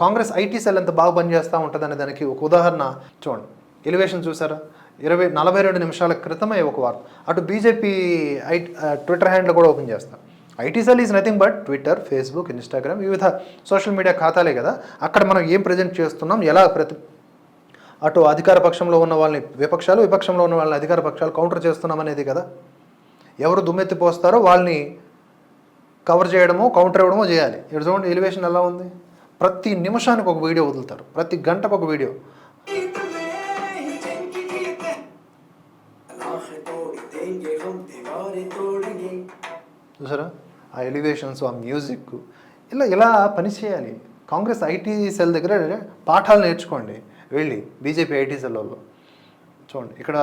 Congress IT cell ఎంత బాగా పనిచేస్తూ ఉంటుందనే దానికి ఒక ఉదాహరణ చూడండి. ఎలివేషన్ చూసారా? ఇరవై నలభై రెండు నిమిషాల క్రితమే ఒక వార్త. అటు బీజేపీ ఐ ట్విట్టర్ హ్యాండిల్ కూడా ఓపెన్ చేస్తాం. IT cell is nothing but Twitter Facebook Instagram వివిధ సోషల్ మీడియా ఖాతాలే కదా. అక్కడ మనం ఏం ప్రజెంట్ చేస్తున్నాం? ఎలా ప్రతి అటు అధికార పక్షంలో ఉన్న వాళ్ళని విపక్షాలు విపక్షంలో ఉన్న వాళ్ళని అధికార పక్షాలు కౌంటర్ చేస్తున్నాం అనేది కదా. ఎవరు దుమ్మెత్తి పోస్తారో వాళ్ళని కవర్ చేయడమో కౌంటర్ ఇవ్వడమో చేయాలి. ఇక్కడ చూడండి ఎలివేషన్ ఎలా ఉంది? ప్రతి నిమిషానికి ఒక వీడియో వదులుతారు. ప్రతి గంటకు ఒక వీడియో. చూసారా? ఆ ఎలివేషన్స్ ఆ మ్యూజిక్. ఇలా ఇలా పనిచేయాలి కాంగ్రెస్ ఐటీ సెల్ దగ్గర పాఠాలు నేర్చుకోండి. వెళ్ళి బీజేపీ ఐటీ సెల్ వాళ్ళు. చూడండి ఇక్కడ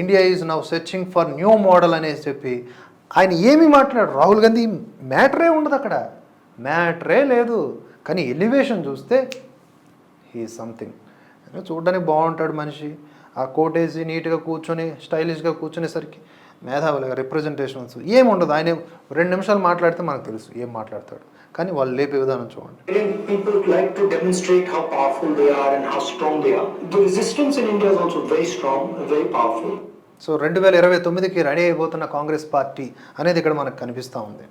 India is now searching for new model అనేసి చెప్పి ఆయన ఏమీ మాట్లాడు రాహుల్ గాంధీ మ్యాటరే ఉండదు అక్కడ. మ్యాటరే లేదు. కానీ ఎలివేషన్ చూస్తే హీ సంథింగ్. చూడడానికి బాగుంటాడు మనిషి. ఆ కోట్ వేసి నీట్గా కూర్చొని స్టైలిష్గా కూర్చునేసరికి మేధావులుగా రిప్రజెంటేషన్స్ ఏమి ఉండదు ఆయన రెండు నిమిషాలు మాట్లాడితే మనకు తెలుసు ఏం మాట్లాడతాడు. కానీ వాళ్ళు లేపే విధానం చూడండి. Very powerful. సో రెండు వేల ఇరవై తొమ్మిదికి రెడీ అయిపోతున్న కాంగ్రెస్ పార్టీ అనేది ఇక్కడ మనకు కనిపిస్తూ ఉంది.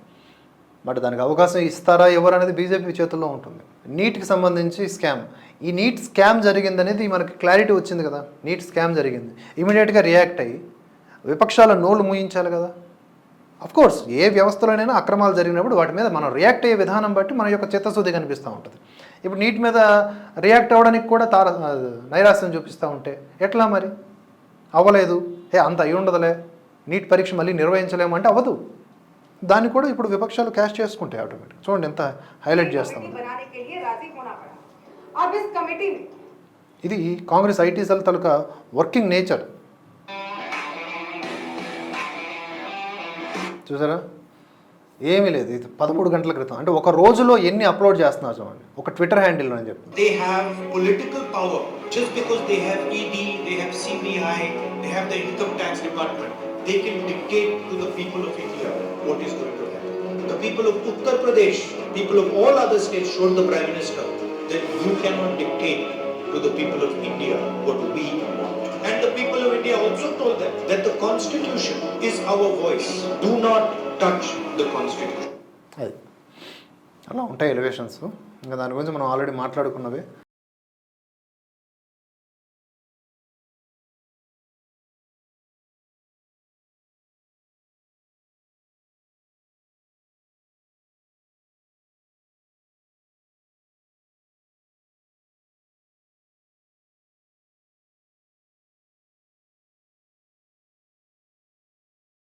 బట్ దానికి అవకాశం ఇస్తారా ఎవరు అనేది బీజేపీ చేతుల్లో ఉంటుంది. నీట్కి సంబంధించి స్కామ్. ఈ నీట్ స్కామ్ జరిగింది అనేది మనకి క్లారిటీ వచ్చింది కదా. నీట్ స్కామ్ జరిగింది. ఇమీడియట్గా రియాక్ట్ అయ్యి విపక్షాల నోళ్ళు మూయించాలి కదా. కోర్స్ ఏ వ్యవస్థలోనైనా అక్రమాలు జరిగినప్పుడు వాటి మీద మనం రియాక్ట్ అయ్యే విధానం బట్టి మన యొక్క చిత్తశుద్ధి కనిపిస్తూ ఉంటుంది. ఇప్పుడు నీటి మీద రియాక్ట్ అవ్వడానికి కూడా తార నైరాశ్యం చూపిస్తూ ఉంటే ఎట్లా మరి? అవ్వలేదు. ఏ అంత అయి ఉండదులే నీట్ పరీక్ష మళ్ళీ నిర్వహించలేము అంటే అవ్వదు. దాన్ని కూడా ఇప్పుడు విపక్షాలు క్యాష్ చేసుకుంటాయి ఆటోమేటిక్ చూడండి ఎంత హైలైట్ చేస్తాం. ఇది Congress IT cell working nature చూసారా? ఏమీ లేదు. ఇది పదమూడు గంటల క్రితం. అంటే ఒక రోజులో ఎన్ని అప్లోడ్ చేస్తున్నారు చూడండి. ఒక ట్విట్టర్ హ్యాండిల్ అని చెప్పి. Have political power just because they have ED they have CBI they the income tax department they people of India what people of Uttar Pradesh people of all showed prime minister then you dictate people of people of India also told that that voice touch the constitution అది. అలా ఉంటాయి elevations ఇంకా దాని గురించి మనం already మాట్లాడుకున్నవి.